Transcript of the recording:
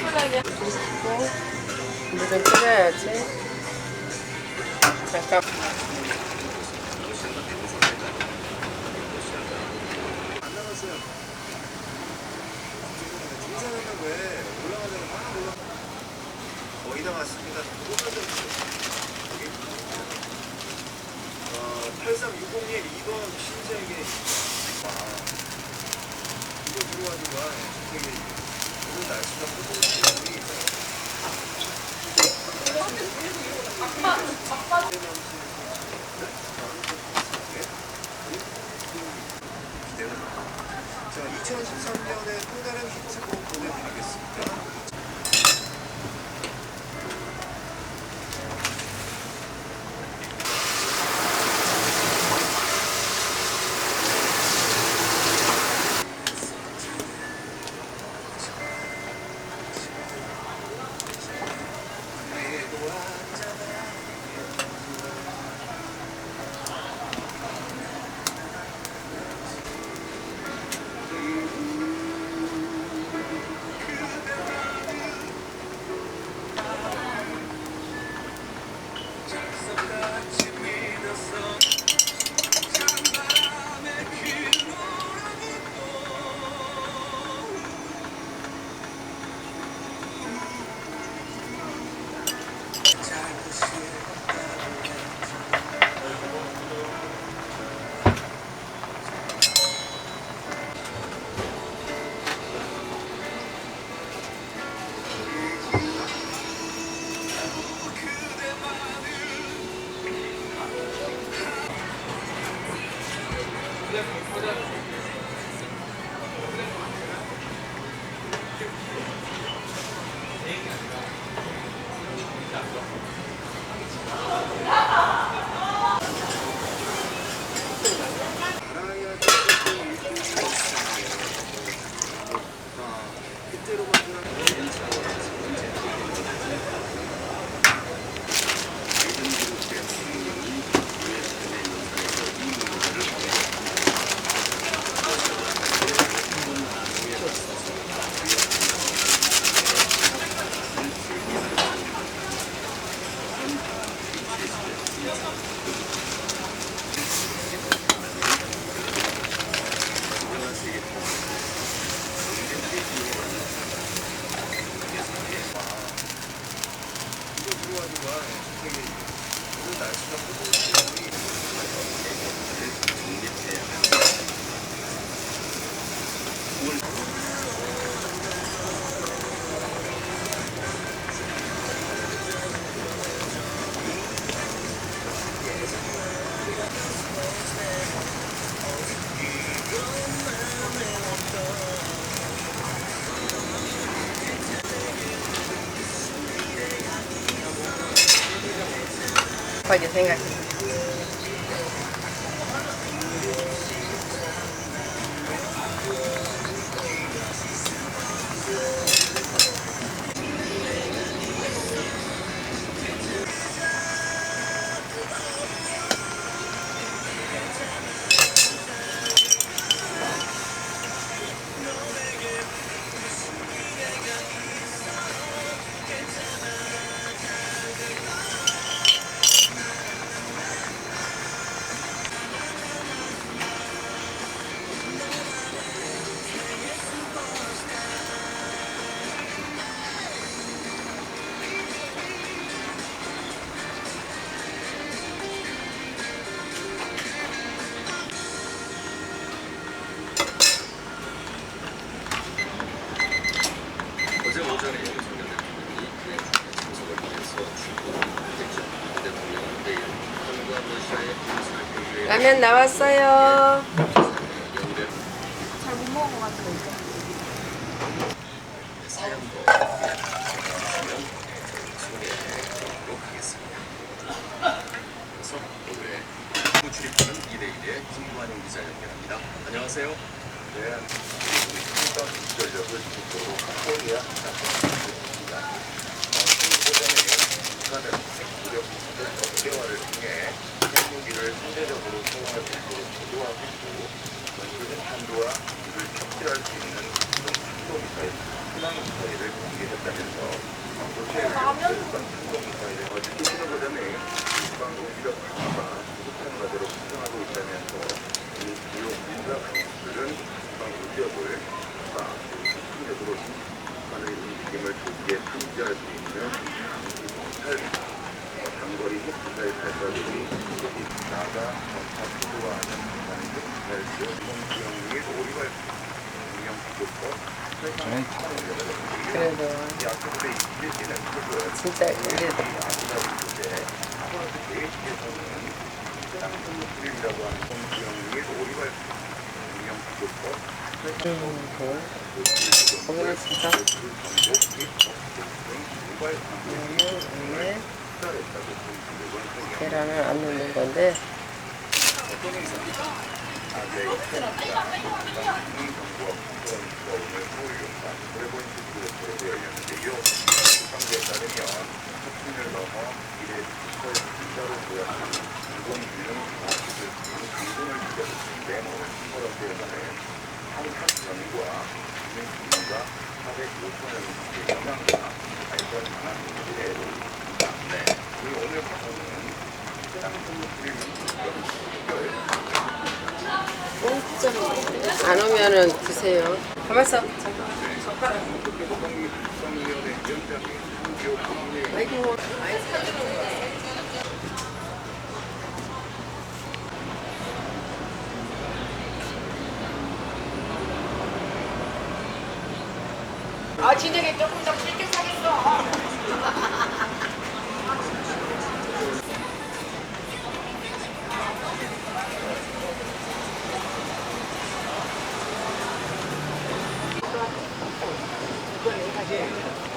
편하게 드시고, 물을 끓여야지. 잠깐. 어, 8360님 2번 신세계. 들어가지고 저기 오늘 날씨가 포동시간이 자, 급하게 생각 라면 나왔어요. 잘 못 먹은 것 같은데. 사연도 소개해드리도록 하겠습니다. 그래서 오늘의 후 출입하는 2대1의 김관용 기자 연결합니다. 안녕하세요. 네, 극대화를 통해 부분을 상대적으로 생각할 수 있도록 제도화하고 있고 연출된 한도와 이를 척결할 수 있는 그런 탄도미사일, 순항미사일을 공개했다면서 도체의 연출했던 탄도미사일을 어떻게 신어보자면 일방 우리가 강화가 부족한 과제로 구성하고 있다면서 이 비용 민사 강수들은 국방부지역을 집중적으로 하는 움직임을 조기에 참지할 수 있는 경찰 거리 핵미사일 발사들이 나가 전차 구조화하는 미사일들 공기형 및 오리발 공명 부족법 그래도 이 앞으로의 이재진은 그걸 진짜 그래도 땅콩물이라고 하는 공기형 및 오리발 공명 부족법 음, 그 거기는 진짜 음, 오늘 계란을 안 넣는 건데. 오늘 방송은 안 오면은 드세요. 가만 있어. 잠깐. 젓가락. 아이고. 아 진작에 조금 더 길게 사게 何?